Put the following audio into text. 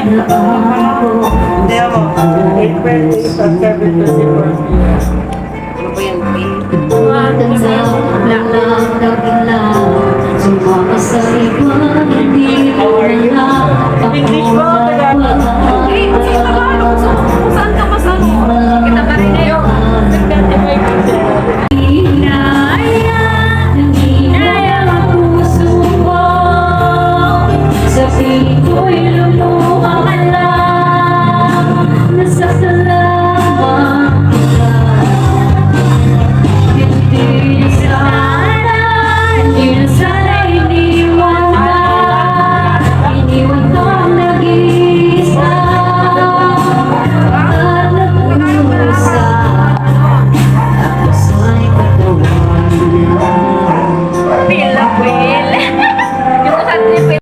Hindi mo. April 8 at 7.24 p.m. Tumatanda lang bigla Sumama sa iba Hindi ko na English ba? Tagalog?